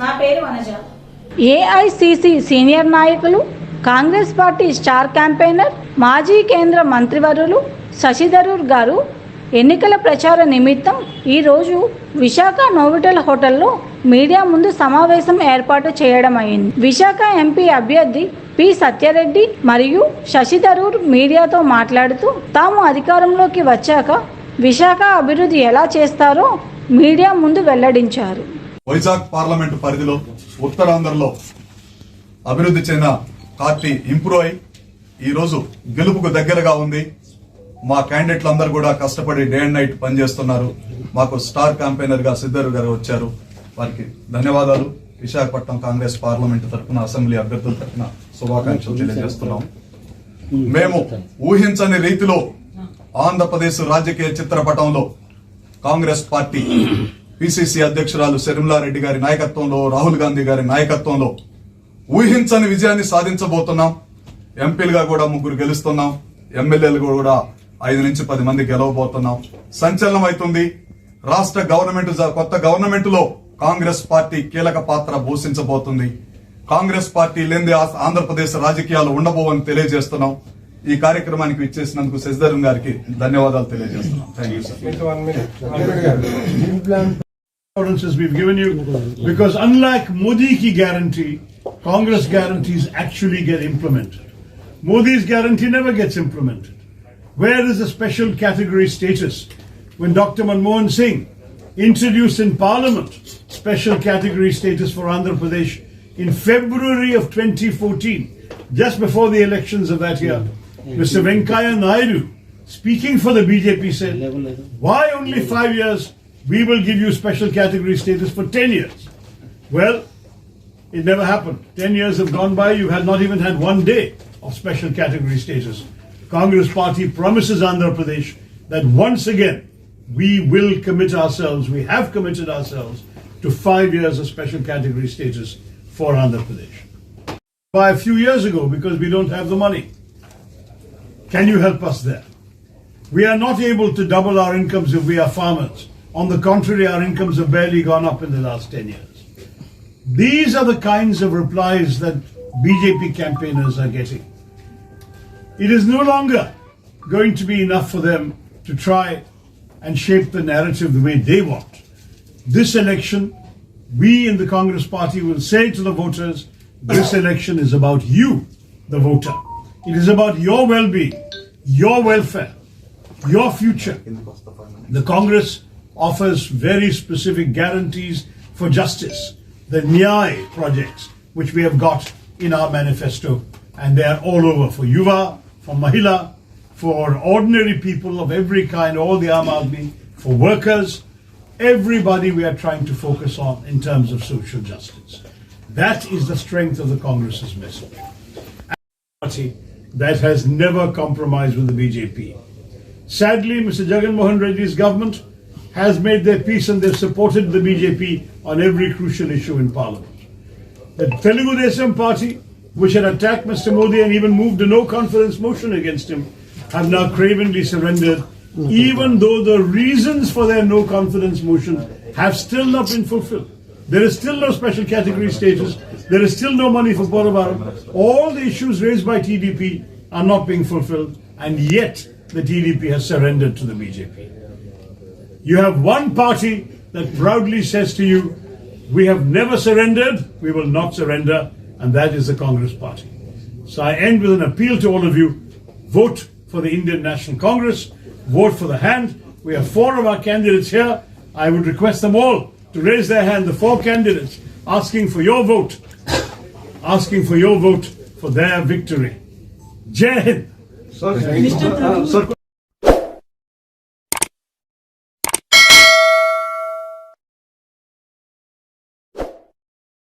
నా పేరు Vanaja. AICC senior నాయకులు కాంగ్రెస్ పార్టీ స్టార్ క్యాంపెయినర్ మాజీ కేంద్ర మంత్రివర్యులు శశిధరూర్ గారు ఎన్నికల ప్రచార నిమిత్తం ఈరోజు విశాఖ నోవిటల్ హోటల్లో మీడియా ముందు సమావేశం ఏర్పాటు చేయడం అయింది. విశాఖ ఎంపీ అభ్యర్థి పి సత్యారెడ్డి మరియు శశిధరూర్ మీడియాతో మాట్లాడుతూ తాము అధికారంలోకి వచ్చాక విశాఖ అభివృద్ధి ఎలా చేస్తారో మీడియా ముందు వెల్లడించారు. వైజాగ్ పార్లమెంటు పరిధిలో ఉత్తరాంధ్రలో అభివృద్ధి చెందిన పార్టీ ఇంప్రూవ్ అయి ఈ రోజు గెలుపుకు దగ్గరగా ఉంది. మా క్యాండిడేట్లు అందరు కూడా కష్టపడి డే అండ్ నైట్ పనిచేస్తున్నారు. మాకు స్టార్ క్యాంపెయినర్గా సిద్ధరు గారు వచ్చారు. వారికి ధన్యవాదాలు. విశాఖపట్నం కాంగ్రెస్ పార్లమెంటు తరఫున అసెంబ్లీ అభ్యర్థుల తరఫున శుభాకాంక్షలు తెలియజేస్తున్నాం. మేము ఊహించని రీతిలో ఆంధ్రప్రదేశ్ రాజకీయ చిత్రపటంలో కాంగ్రెస్ పార్టీ పిసిసి అధ్యక్షురాలు శర్మిలారెడ్డి గారి నాయకత్వంలో రాహుల్ గాంధీ గారి నాయకత్వంలో ఊహించని విజయాన్ని సాధించబోతున్నాం. ఎంపీలుగా కూడా ముగ్గురు గెలుస్తున్నాం. ఎమ్మెల్యేలు కూడా ఐదు నుంచి పది మంది గెలవబోతున్నాం. సంచలనం అవుతుంది. రాష్ట్ర గవర్నమెంట్ కొత్త గవర్నమెంట్లో కాంగ్రెస్ పార్టీ కీలక పాత్ర పోషించబోతుంది. కాంగ్రెస్ పార్టీ లేని ఆ- ఆంధ్రప్రదేశ్ రాజకీయాలు ఉండబోవని తెలియజేస్తున్నాం. ఈ కార్యక్రమానికి ఇచ్చేసినందుకు శశిధరన్ గారికి ధన్యవాదాలు తెలియజేస్తున్నాం. Thank you sir assurances we've given you because unlike Modi ki guarantee, Congress guarantees actually get implemented. Modi's guarantee never gets implemented. Where is the special category status? When Dr. Manmohan Singh introduced in Parliament special category status for Andhra Pradesh in February of 2014, just before the elections of that year, Mr. Venkaya Naidu, speaking for the BJP, said, Why only five years? We will give you special category status for 10 years. Well, it never happened. 10 years have gone by, you have not even had one day of special category status. Congress party promises Andhra Pradesh that once again we will commit ourselves, we have committed ourselves to five years of special category status for Andhra Pradesh. By a few years ago, because we don't have the money. Can you help us there? We are not able to double our incomes if we are farmers. On the contrary, our incomes have barely gone up in the last 10 years. These are the kinds of replies that BJP campaigners are getting. It is no longer going to be enough for them to try and shape the narrative the way they want. This election, we in the Congress Party will say to the voters, this election is about you, the voter. It is about your well being, your welfare, your future. The Congress offers very specific guarantees for justice. The Nyay projects, which we have got in our manifesto, and they are all over for Yuva, for Mahila, for ordinary people of every kind, all the Aam Aadmi, for workers, everybody we are trying to focus on in terms of social justice. That is the strength of the Congress's message party that has never compromised with the BJP. Sadly, Mr. Jagan Mohan Reddy's government has made their peace and they've supported the BJP on every crucial issue in parliament. The Telugu Desam party, which had attacked Mr. Modi and even moved a no confidence motion against him, have now cravenly surrendered, even though the reasons for their no confidence motion have still not been fulfilled. There is still no special category status. There is still no money for Poravaram. All the issues raised by TDP are not being fulfilled, and yet the TDP has surrendered to the BJP. You have one party that proudly says to you, We have never surrendered, we will not surrender, and that is the Congress Party. So I end with an appeal to all of you vote for the Indian National Congress, vote for the hand. We have four of our candidates here. I would request them all to raise their hand, the four candidates, asking for your vote, asking for your vote for their victory. Jai Hind. Sir,